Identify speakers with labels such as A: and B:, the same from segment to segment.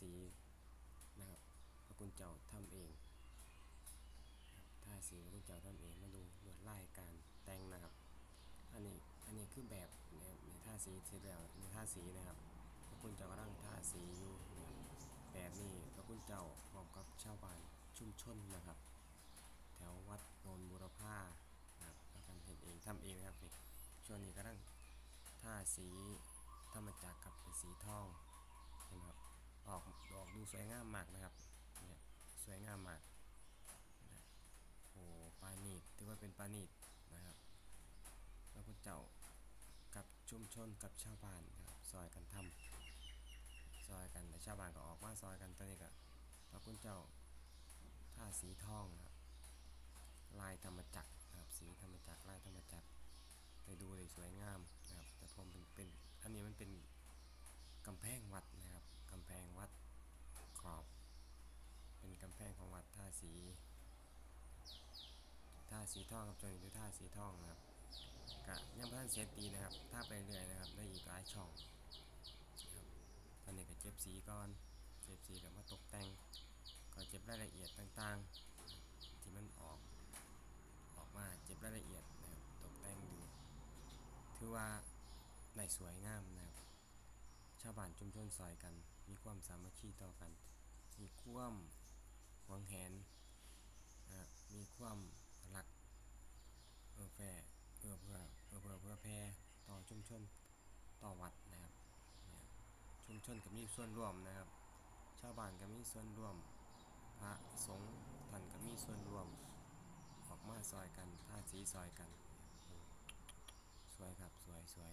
A: สีนะครับพระคุณเจ้าทำเองท่าสีพระคุณเจ้าทำเองมาดูลวดลายการแต่งนะครับ อันนี้อันนี้คือแบบในท่าสีเสร็จแล้วในท่าสีนะครับพระคุณเจ้ากำลังท่าสีอยู่นะแบบนี้พระคุณเจ้าพร้อมกับชาวบ้านชุมชนนะครับ แถววัดโนนบุรพานะครับประกันเห็นเองทำเองนะครับช่วงนี้กำลังท่าสีธรรมจักรครับเป็นสีทองเห็นไหมครับออกดอกดู สวยงามมากนะครับเนี่ยสวยงามมากโอ้ปานีดถือว่าเป็นปานีดนะครับพระคุณเจ้ากับชุมชนกับชาวบ้านครับซอยกันทำซอยกันแต่ชาวบ้านก็ออกมาซอยกันตอนนี้ก็พระคุณเจ้าท่าสีทองนะครับลายธรรมจักรครับสีธรรมจักรลายธรรมจักรไปดูเลยสวยงามนะครับแต่ผมเป็นเป็นอันนี้มันเป็นกำแพงวัดนะครับกำแพงวัดขอบ เป็นกำ แพงของวัดท่าสีท่าสีทองครับจนถึงท่าสีทองนะครับกะยังพันเสร็จดีนะครับ ถ้าไปเรื่อยนะครับได้อีกหลายช่องนะครับตอนนี้ก็เจ็บสีก่อนเจ็บสีแล้วมาตกแต่งก็เจ็บรายละเอียดต่างๆ ที่มันออกออกมาเจ็บรายละเอียดนะครับตกแต่งดูถือว่าได้สวยงามนะครับชาวบ้านชุมชนซอยกัน มีความสามัคคีต่อกัน มีความ หวังแหนนะมีความรักเออแผ่เออเพื่อเออเพื่อเพื่อแผ่ต่อชุมชนต่อวัดนะครับนะครับชุมชนก็มีส่วนร่วมนะครับ ชาวบ้านก็มีส่วนร่วม พระสงฆ์ท่านก็มีส่วนร่วมออกมาซอยกันท่าสีซอยกัน สวยครับสวยสวย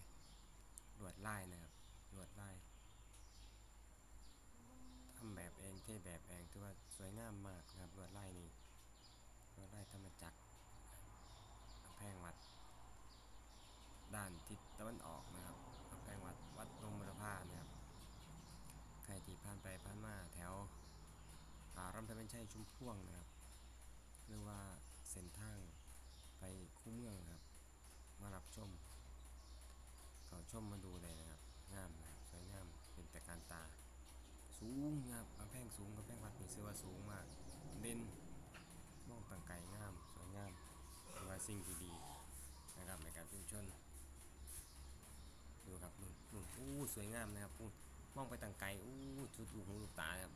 A: ลวดลายนะครับลวดลายทำ ช่แบบเองถือว่าสวยงามมากนะครับลวดลายนี้ลวดลายธรรมจักรกำแพงวัด ด้านทิศตะวันออกนะครับกำแพงวัดวัดนงมรพานะครับใครที่ผ่านไปผ่านมาแถวอ่ารำตะเป็นชัยชุมพ่วงนะครับหรือว่าเส้นทางไปคู่เมืองนะครับ มารับชมเขาชมมาดูเลยนะครับงามนะครับสวยงามเป็นแต่การตา สูงนะครับ แพงสูงกำแพงวัดนี่เสือว่าสูงมากเด่นมองต่างไกลงามสวยงามถือว่าสิ่งที่ดีนะครับในการชุมชนดูครับนู่นนู่นอู้สวยงามนะครับอู้มองไปต่างไกลอู้สุดลูกหูลูกตาครับ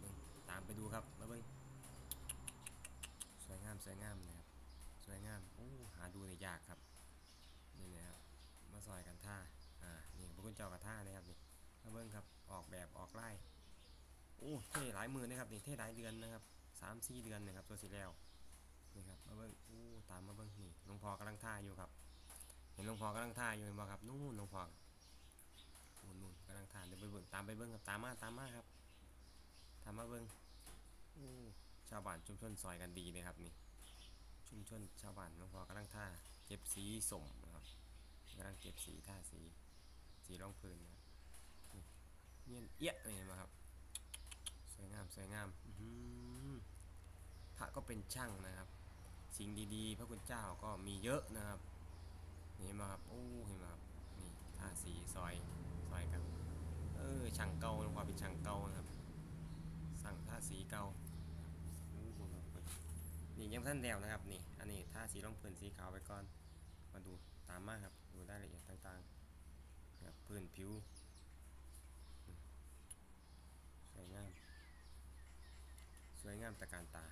A: ตามไปดูครับมาเบิ่งสวยงามสวยงามนะครับสวยงามโอ้หาดูในยยากครับนี่นะครับมาซอยกันท่าอ่านี่พระคุณเจ้ากับท่านะครับนี่มาเบิ้งครับออกแบบออกไล่ โอ้เท่หลายมือนะครับนี่เท่หลายเดือนนะครับสามสี่เดือนนะครับตัวสีแล้วนี่ครับมาเบิ้งโอ้ตามมาเบิ้งนี่หลวงพ่อกำลังท่าอยู่ครับ เห็นหลวงพ่อกำลังท่าอยู่เห็นบ่ครับนู่นหลวงพ่อนู่นนู่นกำลังท่าเดี๋ยวไปเบิ้งตามไปเบิ้งครับตามมาตามมาครับตามมาเบิ้งโอ้ชาวบ้านชุมชนซอยกันดีนะครับนี่ชุมชนชาวบ้านหลวงพ่อกำลังท่าเก็บสีสมนะครับกำลังเก็บสีท่าสีสีร่องพื้นนะครับนี่ยเอี้ยเลยนไหมครับ งามสวยงามอื้อหือพระก็เป็นช่างนะครับ สิ่งดีๆ พระคุณเจ้าก็มีเยอะนะครับนี่เห็นไหมครับโอ้เห็นไหมครับนี่ท่าสีซอยซอยกันเออช่างเก่าหลวงพ่อเป็นช่างเก่านะครับ สั่งท่าสีเก่านี่ยังท่านแล้วนะครับนี่อันนี้ถ้าสีรองพื้นสีขาวไปก่อนมาดูตามมาครับดูได้ละเอียดต่างๆครับพื้นผิวอืมสวยงาม สวยงามตะการตา